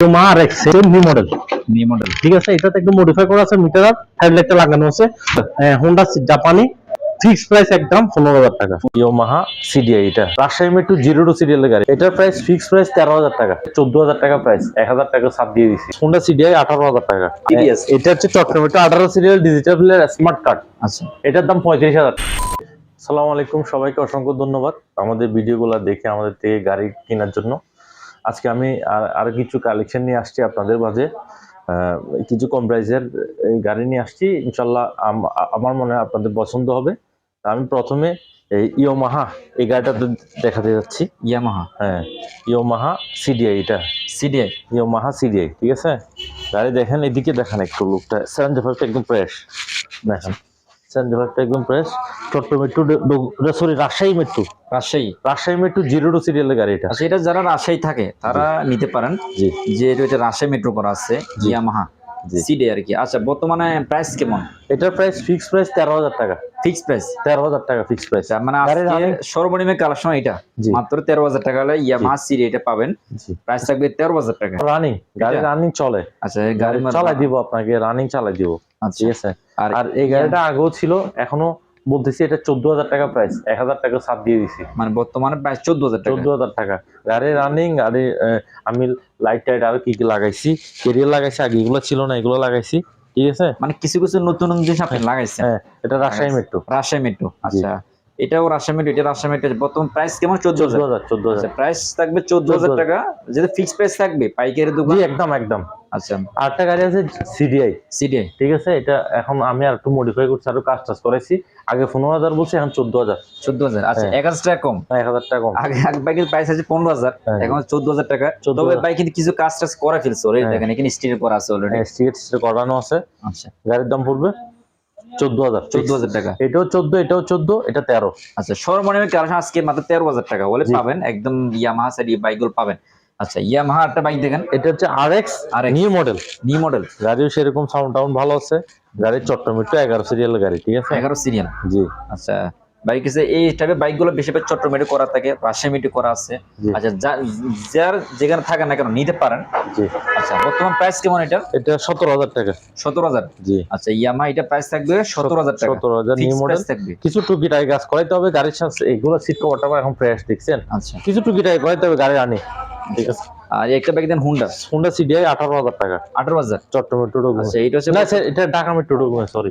মা R X new model new model ঠিক আছে? এটাতে একটু মডিফাই করা আছে মিটার আপ হেডলাইটটা লাগানো আছে। হোন্ডা জাপানি ফিক্স প্রাইস একদম পনেরো হাজার টাকা। ইয়ামাহা সিডিআই এটা। রাজশাহী মেট্রো জিরো টু গাড়ি। এটার প্রাইস ফিক্স প্রাইস তেরো হাজার টাকা। চোদ্দ হাজার টাকা প্রাইস এক হাজার টাকা দিয়ে দিচ্ছি হোন্ডা সিডিআই আঠারো হাজার টাকা। এটা হচ্ছে চট্টগ্রাম এটা আঠারো সিরিয়াল ডিজিটাল স্মার্ট কার্ড আচ্ছা। এটার দাম পঁয়ত্রিশ হাজার সালাম আলাইকুম সবাইকে অসংখ্য ধন্যবাদ। আমাদের ভিডিওগুলো দেখে আমাদের থেকে গাড়ি কেনার জন্য। আজকে আমি আর কিছু কালেকশন নিয়ে আসছি আপনাদের মাঝে। কিছু কম প্রাইসের এই গাড়ি নিয়ে আসছি। ইনশাল্লাহ আম- আমার মনে হয় আপনাদের পছন্দ হবে। আমি প্রথমে এই ইয়োমাহা এই গাড়িটা দেখাতে যাচ্ছি। ইয়ামাহা হ্যাঁ ইয়োমাহা সিডিআই এটা। সিডিআই ইয়ামাহা সিডিআই ঠিক আছে? গাড়ি দেখেন এদিকে দেখেন একটু লুকটা সেভেন্টি ফাইভটা একদম ফ্রেশ দেখেন। একদম fresh metro sorry Rajshahi metro Rajshahi. Rajshahi metro zero two সিরিয়ালের গাড়ি এটা। আচ্ছা এটা যারা রাজশাহী থাকে তারা নিতে পারেন জি। যে এটা রাজশাহী মেট্রো করা আছে। ইয়ামাহা সিডিআই আর কি। আচ্ছা বর্তমানে প্রাইস কেমন? এটার প্রাইস ফিক্স প্রাইস তেরো হাজার টাকা। ফিক্স প্রাইস তেরো হাজার টাকা ফিক্স প্রাইস মানে সর্বনিম্ন কালেকশন এটা মাত্র তেরো হাজার টাকা হলে ইয়ামা সিডি এটা পাবেন। প্রাইস থাকবে তেরো হাজার টাকা। রানিং গাড়ি রানিং চলে। আচ্ছা গাড়ি চালাই দিব আপনাকে রানিং চালাই দিব। আচ্ছা। ঠিক আছে? আর এই গাড়িটা আগেও ছিল এখনও বলতেছি এটা চোদ্দ হাজার টাকা প্রাইস এক হাজার টাকা ছাড় দিয়ে দিছি। মানে বর্তমানে প্রাইস চোদ্দ হাজার চোদ্দ হাজার টাকা আরে রানিং আরে আমি লাইট টাইট আরও কি কি লাগাইছি কেরিয়ার লাগাইছি আগে এগুলো ছিল না এগুলো লাগাইছি ঠিক আছে? মানে কিছু কিছু নতুন নতুন জিনিস আপনি লাগাইছেন। হ্যাঁ এটা রাজশাহী মেট্রো রাজশাহী মেট্রো আচ্ছা। এটাও রাজশাহী এটা রাজশাহী বর্তমান প্রাইস কেমন? চোদ্দ হাজার। চোদ্দ আচ্ছা হাজার। প্রাইস থাকবে চোদ্দ হাজার 14,000 টাকা। যেটা ফিক্স প্রাইস থাকবে পাইকারি দোকান। জি একদম একদম। আচ্ছা। আরেকটা গাড়ি আছে সিডিআই সিডিআই ঠিক আছে? এটা এখন আমি আর একটু মডিফাই করছি আরও কাজ টাজ করেছি আগে পনেরো হাজার বলছি এখন চোদ্দ হাজার। চোদ্দ হাজার। আচ্ছা হ্যাঁ। এক হাজার টাকা কম। এক হাজার টাকা কম। আগে এক বাইকের প্রাইস আছে পনেরো হাজার হ্যাঁ। এখন চোদ্দ হাজার টাকা। 14,000 তবে বাইক কিন্তু কিছু কাজ টাজ করে ফেলছে অলরেডি হ্যাঁ। দেখেন এখানে স্টিল করা আছে অলরেডি স্টিকেট করানো আছে। আচ্ছা। গাড়ির দাম পড়বে? চোদ্দ হাজার চোদ্দ হাজার টাকা। এটাও চোদ্দ এটাও চোদ্দ এটা তেরো। আচ্ছা সর্বনিম্ন আজকে মাত্র তেরো হাজার টাকা। বলে পাবেন একদম ইয়ামাহা সাইড বাইকগুলো পাবেন। আচ্ছা ইয়ামাহা একটা বাইক দেখেন। এটা হচ্ছে আর এক্স আর নিউ মডেল নিউ মডেল গাড়িও সেরকম সাউন্ড টাউন্ড ভালো আছে। গাড়ির এগারো সিরিয়াল গাড়ি ঠিক আছে? এগারো সিরিয়াল জি। আচ্ছা বাইক আছে এই টাইপের বাইকগুলো বেশি বেশি চট্টমেটে করা থাকে রাজশাহী করা আছে। আচ্ছা যার যেখানে থাকে না কেন নিতে পারেন। আচ্ছা বর্তমান প্রাইস কেমন এটা এটা সতেরো হাজার টাকা। সতেরো হাজার? জি। আচ্ছা ইয়ামা এটা প্রাইস থাকবে সতেরো হাজার টাকা। সতেরো হাজার নিউ মডেল থাকবে। কিছু টুকিটাই কাজ করাইতে হবে গাড়ির সাথে এগুলো সিট কভারটা এখন ফ্রেশ দেখছেন? আচ্ছা। কিছু টুকিটাই করাইতে হবে গাড়ি আনি। ঠিক আছে? আর একটা বাইক দেন হুন্ডা হোন্ডা সিডিআই আঠারো হাজার টাকা। আঠারো হাজার? চট্টমেট্রো ডকুমেন্ট আচ্ছা এটা হচ্ছে না এটা Dhaka metro document sorry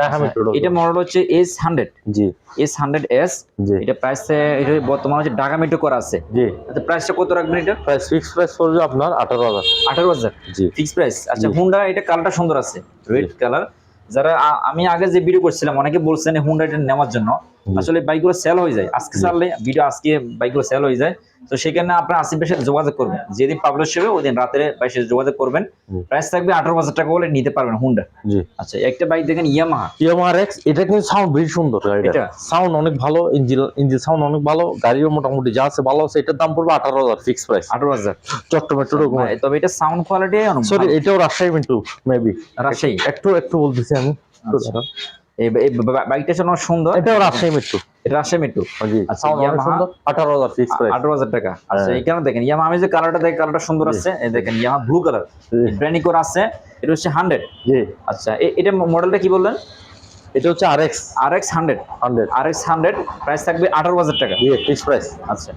Dhaka metro এটা মডেল হচ্ছে S hundred G. S hundred S G. এটা প্রাইস এটা বর্তমানে হচ্ছে ঢাকা মেট্রো করা আছে। জি। আচ্ছা প্রাইসটা কত রাখবেন এটা? প্রাইস ফিক্স প্রাইস পড়বে আপনার আঠারো হাজার। আঠারো হাজার। জি। ফিক্স প্রাইস আচ্ছা হুন্ডা এটা কালারটা সুন্দর আছে। রেড কালার যারা আমি আগে যে ভিডিও করছিলাম অনেকে বলছেন হুন্ডা এটা নেওয়ার জন্য। আসলে বাইকগুলো সেল হয়ে যায়। আজকে। ছাড়লে ভিডিও আজকে বাইকগুলো সেল হয়ে যায়। তো সেখানে আপনার আসিফের সাথে যোগাযোগ করবেন। যেদিন পাবলিশ হবে ওই দিন রাতের বাইশের সাথে যোগাযোগ করবেন। প্রাইস থাকবে আঠারো হাজার টাকা বলে নিতে পারবেন হুন্ডা আচ্ছা একটা বাইক দেখেন ইয়ামাহা ইয়ামাহার এক্স এটা কিন্তু সাউন্ড বেশি সুন্দর এটা? সাউন্ড অনেক ভালো ইঞ্জিন ইঞ্জিন সাউন্ড অনেক ভালো গাড়িও মোটামুটি যা আছে ভালো আছে এটার দাম পড়বে আঠারো হাজার ফিক্স প্রাইস আঠারো হাজার। চট্টমেট্রো ডকুমেন্ট তবে এটা সাউন্ড কোয়ালিটি সরি এটাও রাজশাহী মিন্টু মেবি রাজশাহী একটু একটু বলতেছি আমি। আচ্ছা। এই বাইকটা অনেক সুন্দর। এটাও রাজশাহী মিন্টু এটা রাজশাহী মেট্রো জি আচ্ছা, সুন্দর আঠারো হাজার ফিক্স প্রাইস আঠারো হাজার টাকা। আচ্ছা হ্যাঁ। এখানে দেখেন ইয়ামা আমি যে কালারটা দেখি কালারটা সুন্দর আছে এই দেখেন ইয়ামা ব্লু কালার ব্র্যান্ডি করে আছে এটা হচ্ছে হান্ড্রেড জি। আচ্ছা এটা মডেলটা কি বললেন? এটা হচ্ছে R X R X hundred hundred R X hundred price থাকবে আঠারো হাজার টাকা। জি ফিক্স প্রাইস আচ্ছা।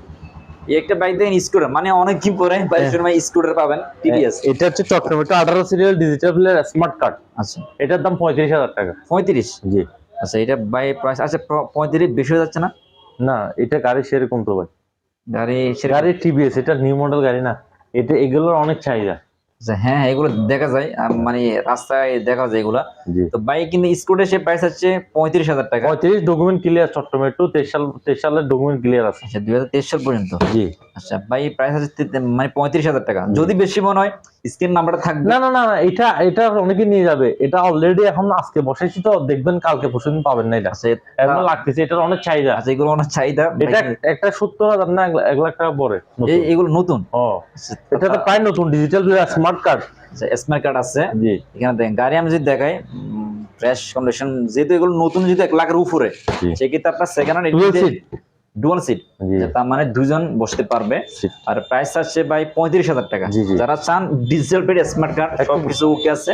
একটা বাইক দেখেন স্কুটার মানে অনেক কি পরে সময় স্কুটার পাবেন টিভিএস এটা হচ্ছে চট্টমেট্রো আঠারো serial digital player smart card আচ্ছা। এটার দাম পঁয়ত্রিশ হাজার টাকা। পঁয়ত্রিশ? জি। আচ্ছা এটা বাই প্রাইস আচ্ছা পঁয়ত্রিশ বেশি হয়ে যাচ্ছে না? না এটা গাড়ি সেরকম তো ভাই। গাড়ি গাড়ি টিভিএস এটা নিউ মডেল গাড়ি না। এটা এগুলোর অনেক চাহিদা। হ্যাঁ এগুলো দেখা যায়। মানে রাস্তায় দেখা যায় এগুলা। তো বাইক কিন্তু স্কুটার সে প্রাইস হচ্ছে পঁয়ত্রিশ হাজার টাকা। পঁয়ত্রিশ ডকুমেন্ট ক্লিয়ার চট্টমেট্রো তেইশ সাল তেইশ সালের ডকুমেন্ট ক্লিয়ার আছে। আচ্ছা দুই হাজার তেইশ সাল পর্যন্ত? জি। আচ্ছা ভাই প্রাইস আছে তে- মানে পঁয়ত্রিশ হাজার টাকা। যদি বেশি মনে হয় স্ক্রিন নাম্বারটা থাকবে। না না না এটা এটা অনেকে নিয়ে যাবে। এটা অলরেডি এখন আজকে বসেছি তো দেখবেন কালকে পরশু দিন পাবেন না এটা। আচ্ছা এখন লাগতেছে এটার অনেক চাহিদা। আচ্ছা এগুলো অনেক চাহিদা। এটা একটা সত্তর হাজার না এক লাখ- টাকা পরে। এগুলো নতুন? ও আচ্ছা, এটা তো প্রায় নতুন ডিজিটাল স্মার্ট কার্ড আচ্ছা স্মার্ট কার্ড আছে। জি। এখানে দেখেন গাড়ি আমি যদি দেখাই ফ্রেশ কন্ডিশন যেহেতু এগুলো নতুন যদি এক লাখের উপরে সেক্ষেত্রে আপনার সেকেন্ড হ্যান্ড ডুয়াল সিট তার মানে দুজন বসতে পারবে। আর প্রাইস আছে ভাই পঁয়ত্রিশ হাজার টাকা। যারা চান digital paid smart card okay আছে।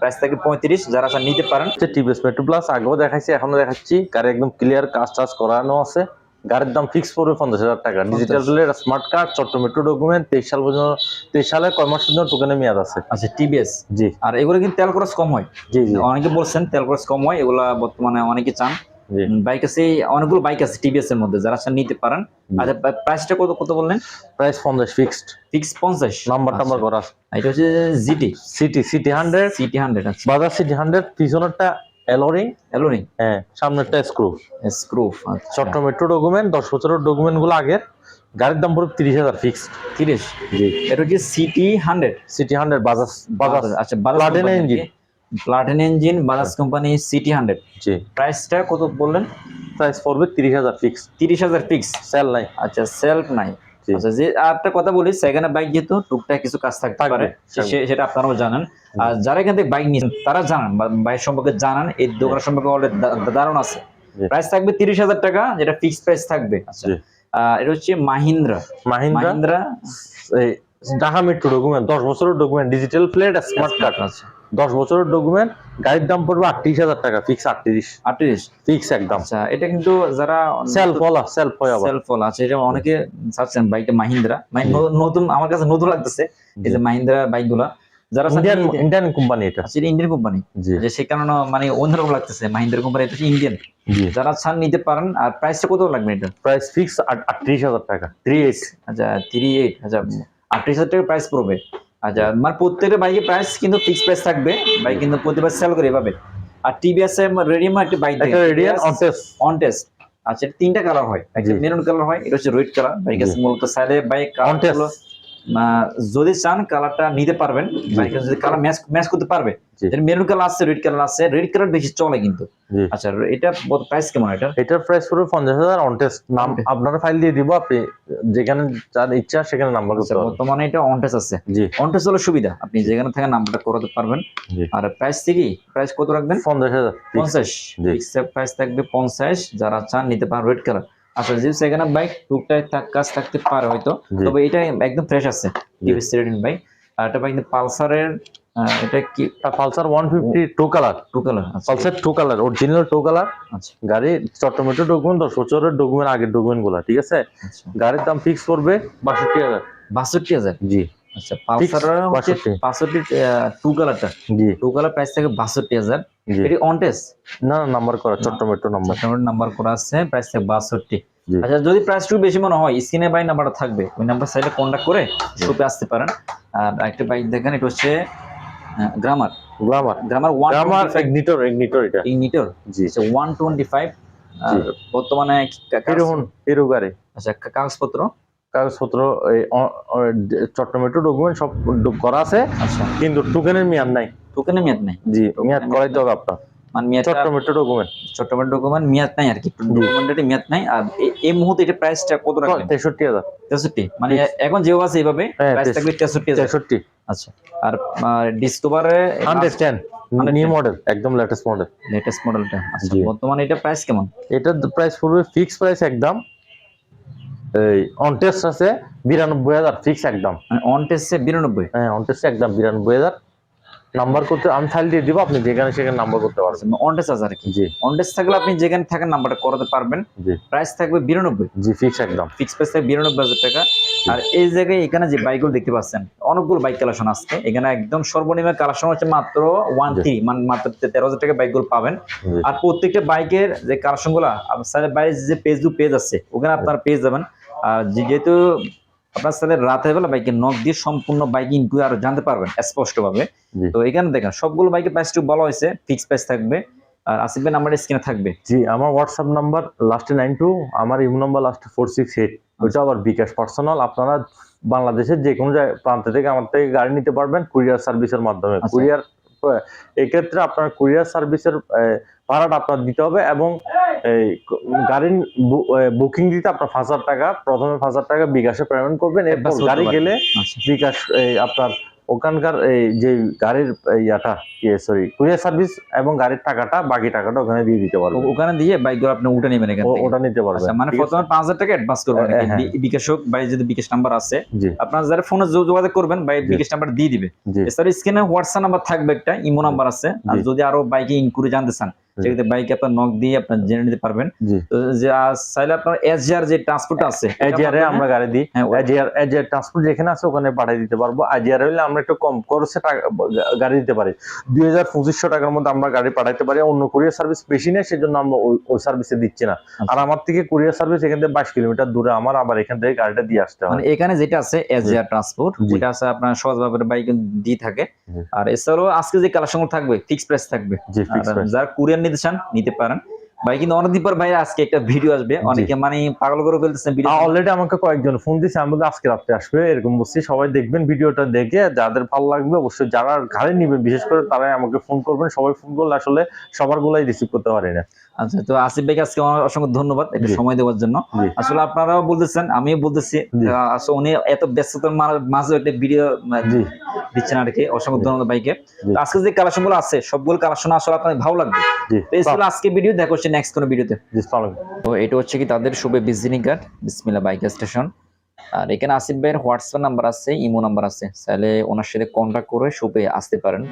প্রাইস থাকে পঁয়ত্রিশ যারা নিতে পারেন। হচ্ছে টিভিএস মেট্রো প্লাস আগেও দেখাইছি এখনও দেখাচ্ছি। গাড়ি একদম ক্লিয়ার কাজ টাজ করানো আছে। গাড়ির দাম ফিক্স পড়বে পঞ্চাশ হাজার টাকা। Digital plate smart card Chatto metro document তেইশ সাল পর্যন্ত তেইশ সালে কয় মাস পর্যন্ত টোকেনের মেয়াদ আছে? আচ্ছা টিভিএস জি। আর এগুলো কিন্তু তেল খরচ কম হয়। জি জি। অনেকে বলছেন তেল খরচ কম হয় এগুলা বর্তমানে অনেকে চান। বাইক আছে অনেকগুলো বাইক আছে টিভিএস এর মধ্যে যারা নিতে পারেন। আচ্ছা প্রাইসটা কত কত বললেন? প্রাইস পঞ্চাশ ফিক্সড ফিক্স পঞ্চাশ? নাম্বার টাম্বার। করা এটা হচ্ছে GT CT CT hundred CT hundred আছে বাজার সিটি হান্ড্রেড পিছনেরটা এলোরিং এলোরিং হ্যাঁ। সামনেরটা স্ক্রু। স্ক্রুফ চট্ট মেট্রো ডকুমেন্ট দশ বছরের ডকুমেন্টগুলো আগের। গাড়ির দাম পড়বে তিরিশ হাজার ফিক্সড তিরিশ? জি। এটা হচ্ছে CT hundred CT hundred Bajaj Bajaj আচ্ছা Platinum engine। Platina engine Bajaj company CT hundred জি। প্রাইসটা কত বললেন? প্রাইস পড়বে তিরিশ হাজার ফিক্স তিরিশ হাজার ফিক্স সেল নাই। আচ্ছা সেলফ নাই। আচ্ছা যে একটা কথা বলি সেকেন্ড বাইক যেহেতু টুকটাক কিছু কাজ থাকতে পারে সেটা আপনারাও জানেন। আর যারা এখান থেকে বাইক নিয়েছেন তারা জানান বাইক সম্পর্কে জানান এই দোকান সম্পর্কে অলরেডি ধারণা আছে। প্রাইস থাকবে তিরিশ হাজার টাকা যেটা ফিক্স প্রাইস থাকবে। আচ্ছা। আহ, এটা হচ্ছে মাহিন্দ্রা মাহিন্দ্রা ঢাকা মেট্রো ডকুমেন্ট দশ বছরের document digital plate smart card আছে দশ বছরের ডকুমেন্ট গাড়ির দাম পড়বে আটত্রিশ হাজার টাকা ফিক্স আটত্রিশ। আটত্রিশ? ফিক্স একদম। আচ্ছা এটা কিন্তু যারা সেলফ ওলা সেলফ হয় সেলফ ফল আছে এটা অনেকে চাচ্ছেন বাইকটা মাহিন্দ্রা। নতুন আমার কাছে নতুন লাগতেছে এই যে মাহিন্দ্রা বাইকগুলা যারা ইন্ডিয়ান ইন্ডিয়ান কোম্পানি এটা। আচ্ছা, ইন্ডিয়ান কোম্পানি যে সে কারণে মানে অন্যরকম লাগতেছে মাহিন্দ্রা কোম্পানি এটা ইন্ডিয়ান যারা চান নিতে পারেন আর প্রাইসটা কত লাগবে এটা? প্রাইস ফিক্স আটত্রিশ হাজার টাকা থ্রি এইট আচ্ছা থ্রি এইট আচ্ছা। আটত্রিশ হাজার টাকা প্রাইস পড়বে। আচ্ছা মানে প্রত্যেকটা বাইকের প্রাইস কিন্তু ফিক্স প্রাইস থাকবে। বাইক কিন্তু প্রতিবার সেল করে এভাবে। আর টিভিএস এর রেডিয়াম একটা বাইক একটা রেডিয়ান অনটেস অন টেস্ট আচ্ছা তিনটা কালার হয়। একটা। মেরুন কালার হয় এটা হচ্ছে রেড কালার বাইক মূলত সাইডে বাইক কালার অন কালার যদি চান কালারটা নিতে পারবেন যদি কালার ম্যাচ ম্যাচ করতে পারবে মেরুন কালার আছে রেড কালার আছে রেড কালার বেশি চলে কিন্তু। আচ্ছা এটা প্রাইস কেমন এটা? এটার প্রাইস পঞ্চাশ হাজার নাম. আপনারা ফাইল দিয়ে দিব আপনি যেখানে যার ইচ্ছা সেখানে নাম্বার করতে আচ্ছা, পারবেন। বর্তমানে এটা অনটেস আছে। জি। অনটেস হলো সুবিধা আপনি যেখানে থাকেন নাম্বারটা করাতে পারবেন। আর প্রাইস থেকে প্রাইস কত রাখবেন? পঞ্চাশ হাজার। পঞ্চাশ। প্রাইস থাকবে পঞ্চাশ যারা চান নিতে পারেন রেড কালার আচ্ছা যেহেতু সেখানে বাইক টুকটাক কাজ থাকতে পারে হয়তো তবে এটা একদম ফ্রেশ আছে টিভিএস রেডিন বাইক আর এটা বাইক পালসারের এটা কি? Pulsar one fifty two colour two colour Pulsar two colour original two colour আচ্ছা। গাড়ি চট্টমেটো ডকুমেন্ট দশ বছরের ডকুমেন্ট আগের ডকুমেন্টগুলা ঠিক আছে? আচ্ছা। গাড়ির দাম ফিক্স করবে বাষট্টি হাজার। বাষট্টি হাজার? জি। আচ্ছা পালসারের হচ্ছে 62 বাষট্টি। টু? কালারটা জি। টু কালার প্রাইস থাকে বাষট্টি হাজার। এটি অন টেস্ট না নাম্বার করা চট্টমেট্রো নাম্বার নাম্বার করা আছে প্রাইস থাকে বাষট্টি। আচ্ছা যদি প্রাইস একটু বেশি মনে হয় স্ক্রিনে বাই নাম্বারটা থাকবে ওই নাম্বার সাইডে কন্ট্যাক্ট করে শপে আসতে পারেন। আর একটা বাইক দেখেন এটা হচ্ছে Glamour Glamour Glamour one Glamour Ignitor Ignitor এটা। ইগনিটর জি। ওয়ান টোয়েন্টি ফাইভ বর্তমানে হিরো হিরো গাড়ি আচ্ছা কাগজপত্র? কাগজপত্র এই চট্টমেট্রো ডকুমেন্ট সব করা আছে। আচ্ছা। কিন্তু টোকেনের মেয়াদ নাই। টোকেনে মেয়াদ নাই? জি মেয়াদ করাইতে হবে আপনার। মানে চট্টমেট্রো ডকুমেন্ট চট্টগ্রাম ডকুমেন্ট মেয়াদ নাই আর কি। ডকুমেন্টের মেয়াদ নাই। আর এই মুহূর্তে এটা প্রাইসটা কত তেষট্টি হাজার। তেষট্টি? মানে এখন যেও আছে এইভাবে হ্যাঁ, প্রাইস তেষট্টি। থাকবে আচ্ছা। আর ডিসকভারে হান্ড্রেড টেন 110 নিউ মডেল একদম লেটেস্ট মডেল লেটেস্ট মডেলটা আচ্ছা বর্তমানে এটা প্রাইস কেমন? এটার প্রাইস পড়বে ফিক্স প্রাইস একদম। এই আছে বিরানব্বই হাজার ফিক্স একদম। মানে অন টেস্টে বিরানব্বই? হ্যাঁ একদম বিরানব্বই হাজার। নাম্বার করতে আমি ফাইল দিয়ে দিব আপনি যেখানে সেখানে নাম্বার করতে পারবেন। অন টেস্ট আছে আর কি? জি। অন টেস্ট থাকলে আপনি যেখানে থাকেন নাম্বারটা করাতে পারবেন। জি। প্রাইস থাকবে বিরানব্বই। জি ফিক্স একদম। ফিক্স প্রাইস থাকবে বিরানব্বই হাজার টাকা। আর এই জায়গায় এখানে যে বাইকগুলো দেখতে পাচ্ছেন অনেকগুলো বাইক কালেকশন আসছে এখানে একদম সর্বনিম্ন কালেকশন হচ্ছে মাত্র ওয়ান থ্রি মানে মাত্র তেরো হাজার টাকা বাইকগুলো পাবেন। আর প্রত্যেকটা বাইকের যে কালেকশনগুলা আপনার বাইরে যে ফেসবুক পেজ আছে ওখানে আপনারা পেয়ে যাবেন। আর যেহেতু আপনার সাথে রাতের বেলা বাইকের নক দিয়ে সম্পূর্ণ বাইক আর জানতে পারবেন স্পষ্টভাবে। তো এখানে দেখেন সবগুলো বাইকের প্রাইস একটু বলা হয়েছে ফিক্স প্রাইস থাকবে। আর আসিফ ভাই নাম্বার স্ক্রিনে থাকবে। জি আমার হোয়াটসঅ্যাপ নাম্বার লাস্টে নাইন টু আমার ইমো নাম্বার লাস্টে ফোর সিক্স এইট ওইটা আবার বিকাশ পার্সোনাল আপনারা বাংলাদেশের যে কোনো জায়গায় প্রান্ত থেকে আমার থেকে গাড়ি নিতে পারবেন কুরিয়ার সার্ভিসের মাধ্যমে। আচ্ছা। কুরিয়ার এক্ষেত্রে আপনার কুরিয়ার সার্ভিসের ভাড়াটা আপনার দিতে হবে এবং এই গাড়ির বুকিং দিতে আপনার পাঁচ হাজার টাকা প্রথমে পাঁচ হাজার টাকা বিকাশে পেমেন্ট করবেন এরপর গাড়ি গেলে আচ্ছা। বিকাশ এই, আপনার ওখানকার এই যে গাড়ির ইয়াটা সরি কুরিয়ার সার্ভিস এবং গাড়ির টাকাটা বাকি টাকাটা ওখানে দিয়ে দিতে পারবে ওখানে দিয়ে বাইকগুলো আপনি উঠে নেবেন এখান থেকে। ওটা নিতে পারবে আচ্ছা মানে প্রথমে পাঁচ হাজার টাকা অ্যাডভান্স করবেন হ্যাঁ। বি- বিকাশ হোক বাই যদি বিকাশ নাম্বার আছে আপনার যারা ফোনে যোগাযোগ করবেন বাই বিকাশ নাম্বার দিয়ে দিবে। এছাড়া স্ক্রিনে হোয়াটসঅ্যাপ নাম্বার থাকবে একটা ইমো নাম্বার আছে। আর যদি আরও বাইকে ইনকুরি জানতে চান সেক্ষেত্রে বাইকে আপনার নক দিয়ে আপনার জেনে নিতে পারবেন। চাইলে আপনার এসজিআর যে ট্রান্সপোর্ট আছে এজিআর এ আমরা গাড়ি দিই। হ্যাঁ, এজিআর এজিআর ট্রান্সপোর্ট যেখানে আছে ওখানে পাঠিয়ে দিতে পারব। এজিআর হলে আমরা একটু কম খরচে গাড়ি দিতে পারি। দুই হাজার পঁচিশশো টাকার মধ্যে আমরা গাড়ি পাঠাইতে পারি। অন্য কুরিয়ার সার্ভিস বেশি নেই সেজন্য আমরা ওই- সার্ভিসে দিচ্ছি না। আর আমার থেকে কুরিয়ার সার্ভিস এখান থেকে বাইশ কিলোমিটার দূরে আমার আবার এখান থেকে গাড়িটা দিয়ে আসতে মানে হয় এখানে যেটা আছে এসজিআর ট্রান্সপোর্ট যেটা আছে আপনার সহজভাবে বাইক দিয়ে থাকে। আর এছাড়াও আজকে যে কালেকশন থাকবে ফিক্স প্রাইস থাকবে। যারা কুরিয়ার নিতে চান নিতে পারেন। ভাই কিন্তু অনেকদিন পর ভাই আজকে একটা ভিডিও আসবে। অনেকে মানে পাগল করে ফেলতেছেন ভিডিও অলরেডি আমাকে কয়েকজন ফোন দিয়েছে আমি বলছি আজকে রাত্রে আসবে। এরকম বলছি সবাই দেখবেন ভিডিওটা দেখে যাদের ভালো লাগবে অবশ্যই যারা ঘাড়ে নিবেন বিশেষ করে তারাই আমাকে ফোন করবেন। সবাই ফোন করলে আসলে সবার গুলাই রিসিভ করতে পারি না। আচ্ছা তো আসিফ ভাইকে আজকে অনেক- অসংখ্য ধন্যবাদ একটু সময় দেওয়ার জন্য। আসলে আপনারাও বলতেছেন আমিও বলতেছি আসলে উনি এত ব্যস্ততার মাঝে একটা ভিডিও জি। দিচ্ছেন আর কি। অসংখ্য। ধন্যবাদ ভাইকে। আজকে যে কালেকশনগুলো আছে সবগুলো কালেকশন আসলে আপনার ভালো লাগবে। তো আজকে ভিডিও দেখা হচ্ছে নেক্সট কোনো ভিডিওতে। তো এটা হচ্ছে কি তাদের শুভে business card Bismillah bike station আর এখানে আসিফ ভাইয়ের হোয়াটসঅ্যাপ নাম্বার আছে ইমো নাম্বার আছে। তাহলে ওনার সাথে কন্ট্যাক্ট করে শুভে আসতে পারেন।